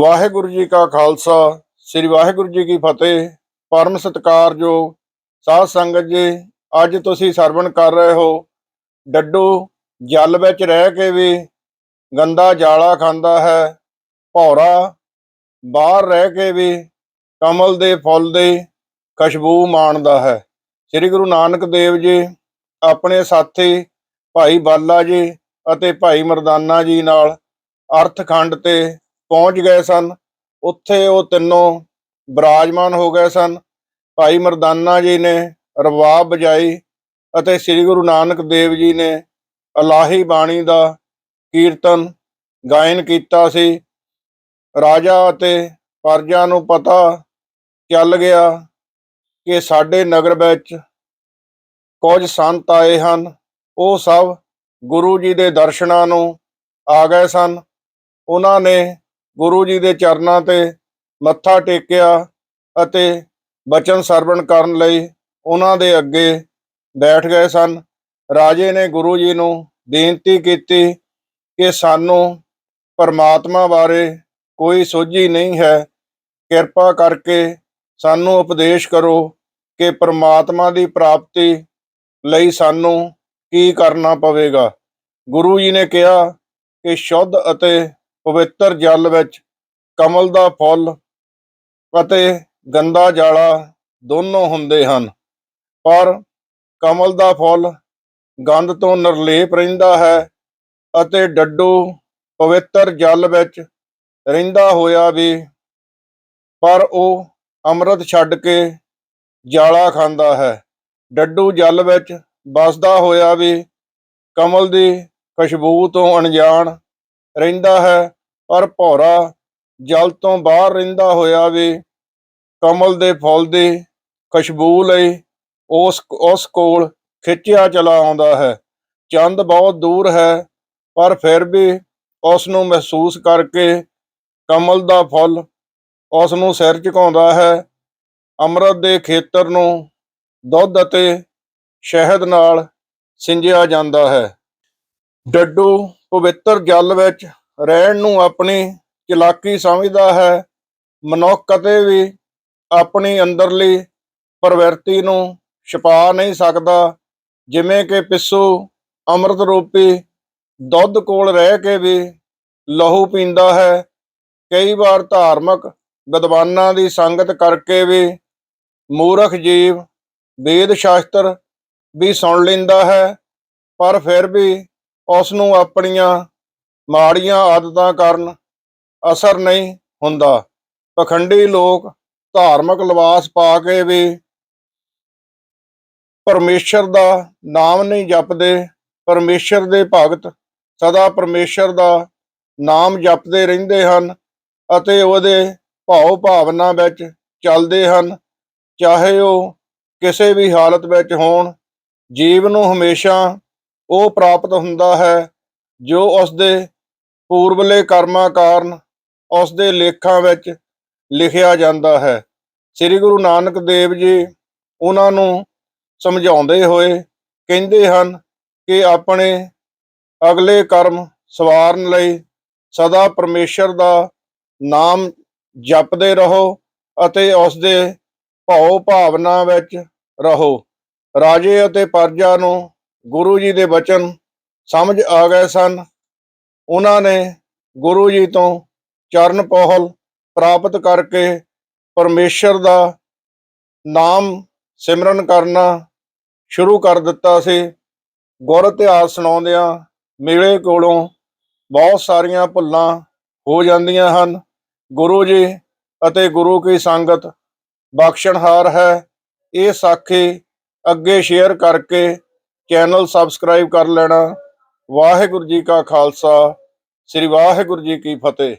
ਵਾਹਿਗੁਰੂ ਜੀ ਕਾ ਖਾਲਸਾ, ਸ੍ਰੀ ਵਾਹਿਗੁਰੂ ਜੀ ਕੀ ਫਤਿਹ। ਪਰਮ ਸਤਿਕਾਰਯੋਗ ਸਾਧ ਸੰਗਤ ਜੀ, ਅੱਜ ਤੁਸੀਂ ਸਰਵਣ ਕਰ ਰਹੇ ਹੋ। ਡੱਡੂ ਜਲ ਵਿੱਚ ਰਹਿ ਕੇ ਵੀ ਗੰਦਾ ਜਾਲਾ ਖਾਂਦਾ ਹੈ। ਭੌਰਾ ਬਾਹਰ ਰਹਿ ਕੇ ਵੀ ਕਮਲ ਦੇ ਫੁੱਲ ਦੀ ਖੁਸ਼ਬੂ ਮਾਣਦਾ ਹੈ। ਸ੍ਰੀ ਗੁਰੂ ਨਾਨਕ ਦੇਵ ਜੀ, ਆਪਣੇ ਸਾਥੀ ਭਾਈ ਬਾਲਾ ਜੀ ਅਤੇ ਭਾਈ ਮਰਦਾਨਾ ਜੀ ਨਾਲ ਅਰਥਖੰਡ ਤੇ ਪਹੁੰਚ ਗਏ ਸਨ। ਉੱਥੇ ਉਹ ਤਿੰਨੋਂ ਬਰਾਜਮਾਨ ਹੋ ਗਏ ਸਨ। ਭਾਈ ਮਰਦਾਨਾ ਜੀ ਨੇ ਰਬਾਬ ਬਜਾਈ ਅਤੇ ਸ੍ਰੀ ਗੁਰੂ ਨਾਨਕ ਦੇਵ ਜੀ ਨੇ ਅਲਾਹੀ ਬਾਣੀ ਦਾ ਕੀਰਤਨ ਗਾਇਨ ਕੀਤਾ ਸੀ। ਰਾਜਾ ਅਤੇ ਪਰਜਾ ਨੂੰ ਪਤਾ ਚੱਲ ਗਿਆ ਕਿ ਸਾਡੇ ਨਗਰ ਵਿੱਚ ਕੁਝ ਸੰਤ ਆਏ ਹਨ। ਉਹ ਸਭ ਗੁਰੂ ਜੀ ਦੇ ਦਰਸ਼ਨਾਂ ਨੂੰ ਆ ਗਏ ਸਨ। ਉਹਨਾਂ ਨੇ ਗੁਰੂ ਜੀ ਦੇ ਚਰਨਾਂ ਤੇ ਮੱਥਾ ਟੇਕਿਆ ਅਤੇ ਬਚਨ ਸਰਵਣ ਕਰਨ ਲਈ ਉਹਨਾਂ ਦੇ ਅੱਗੇ ਬੈਠ ਗਏ ਸਨ। ਰਾਜੇ ਨੇ ਗੁਰੂ ਜੀ ਨੂੰ ਬੇਨਤੀ ਕੀਤੀ ਕਿ ਸਾਨੂੰ ਪਰਮਾਤਮਾ ਬਾਰੇ ਕੋਈ ਸੋਝੀ ਨਹੀਂ ਹੈ। ਕਿਰਪਾ ਕਰਕੇ ਸਾਨੂੰ ਉਪਦੇਸ਼ ਕਰੋ ਕਿ ਪਰਮਾਤਮਾ ਦੀ ਪ੍ਰਾਪਤੀ ਲਈ ਸਾਨੂੰ ਕੀ ਕਰਨਾ ਪਵੇਗਾ। ਗੁਰੂ ਜੀ ਨੇ ਕਿਹਾ ਕਿ ਸ਼ੁੱਧ ਅਤੇ ਪਵਿੱਤਰ ਜਲ ਵਿੱਚ ਕਮਲ ਦਾ ਫੁੱਲ ਅਤੇ ਗੰਦਾ ਜਾਲਾ ਦੋਨੋਂ ਹੁੰਦੇ ਹਨ। ਪਰ ਕਮਲ ਦਾ ਫੁੱਲ ਗੰਦ ਤੋਂ ਨਿਰਲੇਪ ਰਹਿੰਦਾ ਹੈ ਅਤੇ ਡੱਡੂ ਪਵਿੱਤਰ ਜਲ ਵਿੱਚ ਰਹਿੰਦਾ ਹੋਇਆ ਵੀ, ਪਰ ਉਹ ਅੰਮ੍ਰਿਤ ਛੱਡ ਕੇ ਜਾਲਾ ਖਾਂਦਾ ਹੈ। ਡੱਡੂ ਜਲ ਵਿੱਚ ਵਸਦਾ ਹੋਇਆ ਵੀ ਕਮਲ ਦੀ ਖੁਸ਼ਬੂ ਤੋਂ ਅਣਜਾਣ ਰਹਿੰਦਾ ਹੈ, ਪਰ ਭੌਰਾ ਜਲ ਤੋਂ ਬਾਹਰ ਰਹਿੰਦਾ ਹੋਇਆ ਵੀ ਕਮਲ ਦੇ ਫੁੱਲ ਦੀ ਖੁਸ਼ਬੂ ਲਈ ਉਸ ਉਸ ਕੋਲ ਖਿੱਚਿਆ ਚਲਾ ਆਉਂਦਾ ਹੈ। ਚੰਦ ਬਹੁਤ ਦੂਰ ਹੈ, ਪਰ ਫਿਰ ਵੀ ਉਸ ਨੂੰ ਮਹਿਸੂਸ ਕਰਕੇ ਕਮਲ ਦਾ ਫੁੱਲ ਉਸ ਨੂੰ ਸਿਰ ਝੁਕਾਉਂਦਾ ਹੈ। ਅੰਮ੍ਰਿਤ ਦੇ ਖੇਤਰ ਨੂੰ ਦੁੱਧ ਅਤੇ ਸ਼ਹਿਦ ਨਾਲ ਸਿੰਜਿਆ ਜਾਂਦਾ ਹੈ। ਡੱਡੂ ਪਵਿੱਤਰ ਜਲ ਵਿੱਚ ਰਹਿਣ ਨੂੰ ਆਪਣੀ ਚਲਾਕੀ ਸਮਝਦਾ ਹੈ। ਮਨੁੱਖ ਕਦੇ ਵੀ ਆਪਣੀ ਅੰਦਰਲੀ ਪ੍ਰਵਿਰਤੀ ਨੂੰ ਛਪਾ ਨਹੀਂ ਸਕਦਾ। ਜਿਵੇਂ ਕਿ ਪਿੱਸੂ ਅੰਮ੍ਰਿਤ ਰੂਪੀ ਦੁੱਧ ਕੋਲ ਰਹਿ ਕੇ ਵੀ ਲਹੂ ਪੀਂਦਾ ਹੈ। ਕਈ ਵਾਰ ਧਾਰਮਿਕ ਵਿਦਵਾਨਾਂ ਦੀ ਸੰਗਤ ਕਰਕੇ ਵੀ ਮੂਰਖ ਜੀਵ, ਵੇਦ ਸ਼ਾਸਤਰ ਵੀ ਸੁਣ ਲੈਂਦਾ ਹੈ। ਪਰ ਫਿਰ ਵੀ ਉਸ ਨੂੰ ਆਪਣੀਆਂ ਮਾੜੀਆਂ ਆਦਤਾਂ ਕਾਰਨ ਅਸਰ ਨਹੀਂ ਹੁੰਦਾ। ਪਖੰਡੀ ਲੋਕ ਧਾਰਮਿਕ ਲਿਬਾਸ ਪਾ ਕੇ ਵੀ ਪਰਮੇਸ਼ਰ ਦਾ ਨਾਮ ਨਹੀਂ ਜਪਦੇ। ਪਰਮੇਸ਼ਰ ਦੇ ਭਗਤ ਸਦਾ ਪਰਮੇਸ਼ਰ ਦਾ ਨਾਮ ਜਪਦੇ ਰਹਿੰਦੇ ਹਨ ਅਤੇ ਉਹਦੇ ਭਾਵ ਭਾਵਨਾ ਵਿੱਚ ਚੱਲਦੇ ਹਨ। ਚਾਹੇ ਉਹ ਕਿਸੇ ਵੀ ਹਾਲਤ ਵਿੱਚ ਹੋਣ, ਜੀਵ ਨੂੰ ਹਮੇਸ਼ਾ ਉਹ ਪ੍ਰਾਪਤ ਹੁੰਦਾ ਹੈ ਜੋ ਉਸ ਦੇ ਪੂਰਬਲੇ ਕਰਮਾਂ ਕਾਰਨ ਉਸ ਦੇ ਲੇਖਾਂ ਵਿੱਚ ਲਿਖਿਆ ਜਾਂਦਾ ਹੈ। ਸ੍ਰੀ ਗੁਰੂ ਨਾਨਕ ਦੇਵ ਜੀ ਉਹਨਾਂ ਨੂੰ ਸਮਝਾਉਂਦੇ ਹੋਏ ਕਹਿੰਦੇ ਹਨ ਕਿ ਆਪਣੇ ਅਗਲੇ ਕਰਮ ਸਵਾਰਨ ਲਈ ਸਦਾ ਪਰਮੇਸ਼ਰ ਦਾ ਨਾਮ ਜਪਦੇ ਰਹੋ ਅਤੇ ਉਸ ਦੇ ਭਾਉ ਭਾਵਨਾ ਵਿੱਚ ਰਹੋ। ਰਾਜੇ ਅਤੇ ਪਰਜਾ ਨੂੰ ਗੁਰੂ ਜੀ ਦੇ ਬਚਨ ਸਮਝ ਆ ਗਏ ਸਨ। ਉਹਨਾਂ ਨੇ ਗੁਰੂ ਜੀ ਤੋਂ ਚਰਨ ਪਹਲ ਪ੍ਰਾਪਤ ਕਰਕੇ ਪਰਮੇਸ਼ਰ ਦਾ ਨਾਮ ਸਿਮਰਨ ਕਰਨਾ ਸ਼ੁਰੂ ਕਰ ਦਿੱਤਾ ਸੀ। ਗੁਰ ਇਤਿਹਾਸ ਸੁਣਾਉਂਦਿਆਂ ਮੇਰੇ ਕੋਲੋਂ ਬਹੁਤ ਸਾਰੀਆਂ ਭੁੱਲਾਂ ਹੋ ਜਾਂਦੀਆਂ ਹਨ। ਗੁਰੂ ਜੀ ਅਤੇ ਗੁਰੂ ਕੀ ਸੰਗਤ ਬਖਸ਼ਣਹਾਰ ਹੈ। ਇਹ ਸਾਖੀ ਅੱਗੇ ਸ਼ੇਅਰ ਕਰਕੇ ਚੈਨਲ ਸਬਸਕ੍ਰਾਈਬ ਕਰ ਲੈਣਾ। ਵਾਹਿਗੁਰੂ ਜੀ ਕਾ ਖਾਲਸਾ ਸ੍ਰੀ ਵਾਹਿਗੁਰੂ ਜੀ ਕੀ ਫਤਿਹ।